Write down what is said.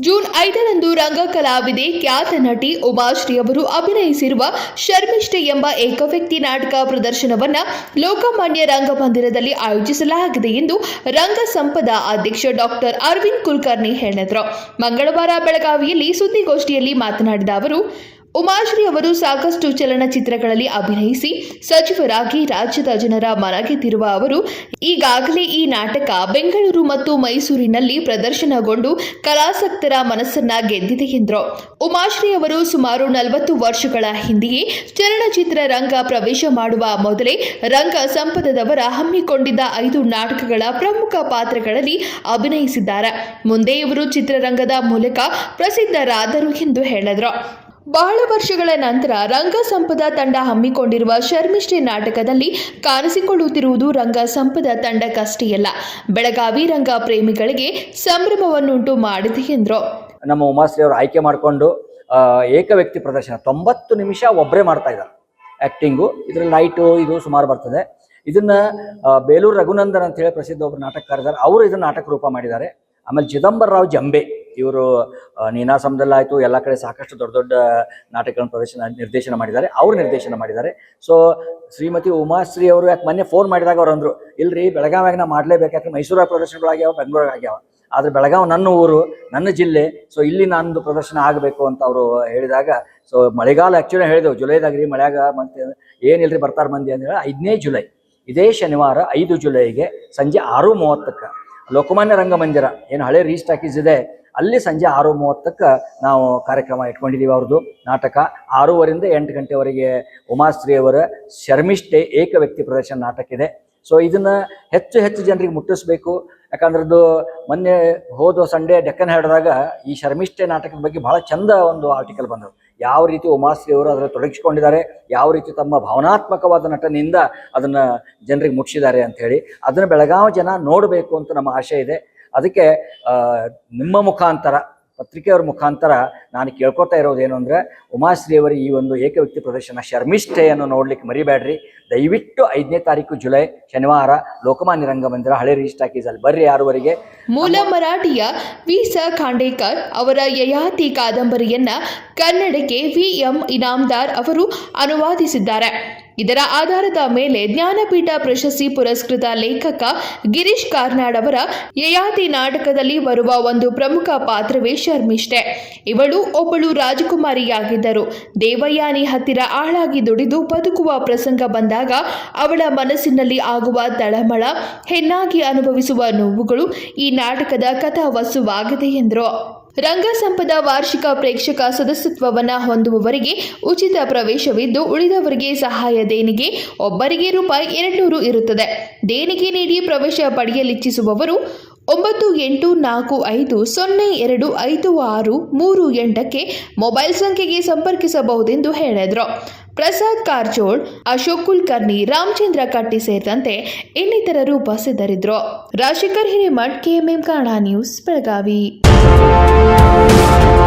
June ಐದರಂದು ರಂಗ ಕಲಾವಿದೆ ಖ್ಯಾತ ನಟಿ ಉಮಾಶ್ರೀ ಅವರು ಅಭಿನಯಿಸಿರುವ ಶರ್ಮಿಷ್ಠೆ ಎಂಬ ಏಕವ್ಯಕ್ತಿ ನಾಟಕ ಪ್ರದರ್ಶನವನ್ನ ಲೋಕಮಾನ್ಯ ರಂಗಮಂದಿರದಲ್ಲಿ ಆಯೋಜಿಸಲಾಗಿದೆ ಎಂದು ರಂಗ ಸಂಪದ ಅಧ್ಯಕ್ಷ ಡಾಕ್ಟರ್ ಅರವಿಂದ್ ಕುಲಕರ್ಣಿ ಹೇಳಿದರು. ಮಂಗಳವಾರ ಬೆಳಗಾವಿಯಲ್ಲಿ ಸುದ್ದಿಗೋಷ್ಠಿಯಲ್ಲಿ ಮಾತನಾಡಿದ ಅವರು ಉಮಾಶ್ರೀ ಅವರು ಸಾಕಷ್ಟು ಚಲನಚಿತ್ರಗಳಲ್ಲಿ ಅಭಿನಯಿಸಿ, ಸಚಿವರಾಗಿ ರಾಜ್ಯದ ಜನರ ಮನಗೆದ್ದಿರುವ ಅವರು, ಈಗಾಗಲೇ ಈ ನಾಟಕ ಬೆಂಗಳೂರು ಮತ್ತು ಮೈಸೂರಿನಲ್ಲಿ ಪ್ರದರ್ಶನಗೊಂಡು ಕಲಾಸಕ್ತರ ಮನಸ್ಸನ್ನ ಗೆದ್ದಿದೆ ಎಂದರು. ಉಮಾಶ್ರೀ ಅವರು ಸುಮಾರು ನಲವತ್ತು ವರ್ಷಗಳ ಹಿಂದೆಯೇ ಚಲನಚಿತ್ರ ರಂಗ ಪ್ರವೇಶ ಮಾಡುವ ಮೊದಲೇ ರಂಗ ಸಂಪದದವರ ಹಮ್ಮಿಕೊಂಡಿದ್ದ ಐದು ನಾಟಕಗಳ ಪ್ರಮುಖ ಪಾತ್ರಗಳಲ್ಲಿ ಅಭಿನಯಿಸಿದ್ದಾರೆ. ಮುಂದೆ ಇವರು ಚಿತ್ರರಂಗದ ಮೂಲಕ ಪ್ರಸಿದ್ಧರಾದರು ಎಂದು ಹೇಳಿದರು. ಬಹಳ ವರ್ಷಗಳ ನಂತರ ರಂಗ ಸಂಪದ ತಂಡ ಹಮ್ಮಿಕೊಂಡಿರುವ ಶರ್ಮಿಷ್ಠೆ ನಾಟಕದಲ್ಲಿ ಕಾಣಿಸಿಕೊಳ್ಳುತ್ತಿರುವುದು ರಂಗ ಸಂಪದ ತಂಡಕ್ಕಷ್ಟೇ ಅಲ್ಲ. ಬೆಳಗಾವಿ ರಂಗ ಪ್ರೇಮಿಗಳಿಗೆ ಸಂಭ್ರಮವನ್ನುಂಟು ಮಾಡಿದೆ ಎಂದರು. ನಮ್ಮ ಉಮಾಶ್ರೀ ಅವರು ಆಯ್ಕೆ ಮಾಡಿಕೊಂಡು ಏಕ ವ್ಯಕ್ತಿ ಪ್ರದರ್ಶನ, ತೊಂಬತ್ತು ನಿಮಿಷ ಒಬ್ಬರೇ ಮಾಡ್ತಾ ಇದ್ದಾರೆ ಆ್ಯಕ್ಟಿಂಗು ಇದರಲ್ಲಿ ಲೈಟು ಇದು ಸುಮಾರು ಬರ್ತದೆ. ಇದನ್ನ ಬೇಲೂರು ರಘುನಂದನ್ ಅಂತ ಹೇಳಿ ಪ್ರಸಿದ್ಧ ಒಬ್ಬರು ನಾಟಕಕಾರಿದ್ದಾರೆ ಅವರು ಇದನ್ನು ನಾಟಕ ರೂಪ ಮಾಡಿದ್ದಾರೆ. ಆಮೇಲೆ ಚಿದಂಬರ ರಾವ್ ಜಂಬೆ. ಇವರು ನೀನಾಸಮದಲ್ಲಾಯಿತು ಎಲ್ಲ ಕಡೆ ಸಾಕಷ್ಟು ದೊಡ್ಡ ದೊಡ್ಡ ನಾಟಕಗಳನ್ನು ಪ್ರದರ್ಶನ, ನಿರ್ದೇಶನ ಮಾಡಿದ್ದಾರೆ. ಅವರು ನಿರ್ದೇಶನ ಮಾಡಿದ್ದಾರೆ. ಸೊ ಶ್ರೀಮತಿ ಉಮಾಶ್ರೀ ಅವರು ಯಾಕೆ ಮೊನ್ನೆ ಫೋನ್ ಮಾಡಿದಾಗ ಅವ್ರು ಅಂದರು, ಇಲ್ರಿ, ಬೆಳಗಾವಿಯಾಗ ನಾ ಮಾಡಲೇಬೇಕು. ಯಾಕಂದ್ರೆ ಮೈಸೂರಾಗ ಪ್ರದರ್ಶನಗಳಾಗ್ಯಾವ ಬೆಂಗಳೂರಾಗ ಆಗ್ಯಾವ. ಆದ್ರೆ ಬೆಳಗಾವಿ ನನ್ನ ಊರು, ನನ್ನ ಜಿಲ್ಲೆ ಸೊ ಇಲ್ಲಿ ನಂದು ಪ್ರದರ್ಶನ ಆಗಬೇಕು ಅಂತ ಅವರು ಹೇಳಿದಾಗ ಸೊ ಮಳೆಗಾಲ ಆ್ಯಕ್ಚುಲಿ ಹೇಳಿದೆವು ಜುಲೈದಾಗ ರೀ ಮಳೆಯಾಗ ಮತ್ತೆ ಏನಿಲ್ಲರಿ ಬರ್ತಾರೆ ಮಂದಿ ಹೇಳಿ ಐದನೇ ಜುಲೈ, ಇದೇ ಶನಿವಾರ, ಐದು ಜುಲೈಗೆ ಸಂಜೆ ಆರು ಮೂವತ್ತಕ್ಕೆ ಲೋಕಮಾನ್ಯ ರಂಗಮಂದಿರ ಏನು ಹಳೆ ರೀಸ್ಟಾಕೀಸ್ ಟಾಕೀಸ್ ಇದೆ. ಅಲ್ಲಿ ಸಂಜೆ ಆರು ಮೂವತ್ತಕ್ಕೆ ನಾವು ಕಾರ್ಯಕ್ರಮ ಇಟ್ಕೊಂಡಿದ್ದೀವಿ ಅವ್ರದ್ದು ನಾಟಕ. ಆರೂವರಿಂದ ಎಂಟು ಗಂಟೆವರೆಗೆ ಉಮಾಶ್ರೀ ಅವರ ಶರ್ಮಿಷ್ಠೆ ಏಕ ವ್ಯಕ್ತಿ ಪ್ರದರ್ಶನ ನಾಟಕ ಇದೆ. ಸೊ ಇದನ್ನ ಹೆಚ್ಚು ಹೆಚ್ಚು ಜನರಿಗೆ ಮುಟ್ಟಿಸ್ಬೇಕು. ಯಾಕಂದ್ರದ್ದು ಮೊನ್ನೆ ಹೋದ ಸಂಡೇ ಡೆಕ್ಕನ್ ಹೇಳಿದಾಗ ಈ ಶರ್ಮಿಷ್ಠೆ ನಾಟಕದ ಬಗ್ಗೆ ಬಹಳ ಚಂದ ಒಂದು ಆರ್ಟಿಕಲ್ ಬಂದವು ಯಾವ ರೀತಿ ಉಮಾಶ್ರೀ ಅವರು ಅದರಲ್ಲಿ ತೊಡಗಿಸಿಕೊಂಡಿದ್ದಾರೆ, ಯಾವ ರೀತಿ ತಮ್ಮ ಭಾವನಾತ್ಮಕವಾದ ನಟನೆಯಿಂದ ಅದನ್ನ ಜನರಿಗೆ ಮುಟ್ಟಿಸಿದ್ದಾರೆ ಅಂತ ಹೇಳಿ, ಅದನ್ನ ಬೆಳಗಾವಿ ಜನ ನೋಡಬೇಕು ಅಂತ ನಮ್ಮ ಆಶೆ ಇದೆ. ಅದಕ್ಕೆ ನಿಮ್ಮ ಮುಖಾಂತರ ಪತ್ರಿಕೆಯವರ ಮುಖಾಂತರ ನಾನು ಕೇಳ್ಕೊತಾ ಇರೋದು ಏನು ಅಂದರೆ ಉಮಾಶ್ರೀ ಅವರ ಈ ಒಂದು ಏಕವ್ಯಕ್ತಿ ಪ್ರದರ್ಶನ ಶರ್ಮಿಷ್ಠೆಯನ್ನು ನೋಡ್ಲಿಕ್ಕೆ ಮರಿಬೇಡ್ರಿ. ದಯವಿಟ್ಟು ಐದನೇ ತಾರೀಕು ಜುಲೈ, ಶನಿವಾರ ಲೋಕಮಾನ್ಯ ರಂಗಮಂದಿರ ಹಳೆ ರಿಜಿಸ್ಟ್ ಅಲ್ಲಿ ಬರ್ರಿ ಯಾರುವರೆಗೆ. ಮೂಲ ಮರಾಠಿಯ ವಿ ಸ ಖಾಂಡೇಕರ್ ಅವರ ಯಯಾತಿ ಕಾದಂಬರಿಯನ್ನ ಕನ್ನಡಕ್ಕೆ ವಿ ಎಂ ಇನಾಮದಾರ್ ಅವರು ಅನುವಾದಿಸಿದ್ದಾರೆ. ಇದರ ಆಧಾರದ ಮೇಲೆ ಜ್ಞಾನಪೀಠ ಪ್ರಶಸ್ತಿ ಪುರಸ್ಕೃತ ಲೇಖಕ ಗಿರೀಶ್ ಕಾರ್ನಾಡ್ ಅವರ ಯಯಾತಿ ನಾಟಕದಲ್ಲಿ ಬರುವ ಒಂದು ಪ್ರಮುಖ ಪಾತ್ರವೇ ಶರ್ಮಿಷ್ಠೆ. ಇವಳು ಒಬ್ಬಳು ರಾಜಕುಮಾರಿಯಾಗಿದ್ದರು. ದೇವಯಾನಿ ಹತ್ತಿರ ಆಳಾಗಿ ದುಡಿದು ಬದುಕುವ ಪ್ರಸಂಗ ಬಂದಾಗ ಅವಳ ಮನಸ್ಸಿನಲ್ಲಿ ಆಗುವ ತಳಮಳ, ಹೆಣ್ಣಾಗಿ ಅನುಭವಿಸುವ ನೋವುಗಳು ಈ ನಾಟಕದ ಕಥಾವಸ್ತುವಾಗಿದೆ ಎಂದರು. ರಂಗಸಂಪದ ವಾರ್ಷಿಕ ಪ್ರೇಕ್ಷಕ ಸದಸ್ಯತ್ವವನ್ನು ಹೊಂದುವವರಿಗೆ ಉಚಿತ ಪ್ರವೇಶವಿದ್ದು ಉಳಿದವರಿಗೆ ಸಹಾಯ ದೇಣಿಗೆ, ಒಬ್ಬರಿಗೆ ರೂಪಾಯಿ ಎರಡುನೂರು ಇರುತ್ತದೆ. ದೇಣಿಗೆ ನೀಡಿ ಪ್ರವೇಶ ಪಡೆಯಲಿಚ್ಛಿಸುವವರು ಒಂಬತ್ತು ಎಂಟು ನಾಲ್ಕು ಐದು ಸೊನ್ನೆ ಎರಡು ಐದು ಆರು ಮೂರು ಎಂಟಕ್ಕೆ ಮೊಬೈಲ್ ಸಂಖ್ಯೆಗೆ ಸಂಪರ್ಕಿಸಬಹುದೆಂದು ಹೇಳಿದರು. ಪ್ರಸಾದ್ ಕಾರಜೋಳ್ ಅಶೋಕ್ ಕುಲಕರ್ಣಿ, ರಾಮಚಂದ್ರ ಕಟ್ಟಿ ಸೇರಿದಂತೆ ಇನ್ನಿತರರು ಉಪಸ್ಥಿತರಿದ್ದರು. Rajashekar Hiremath, KMM Kannada news, Belagavi. Thank you.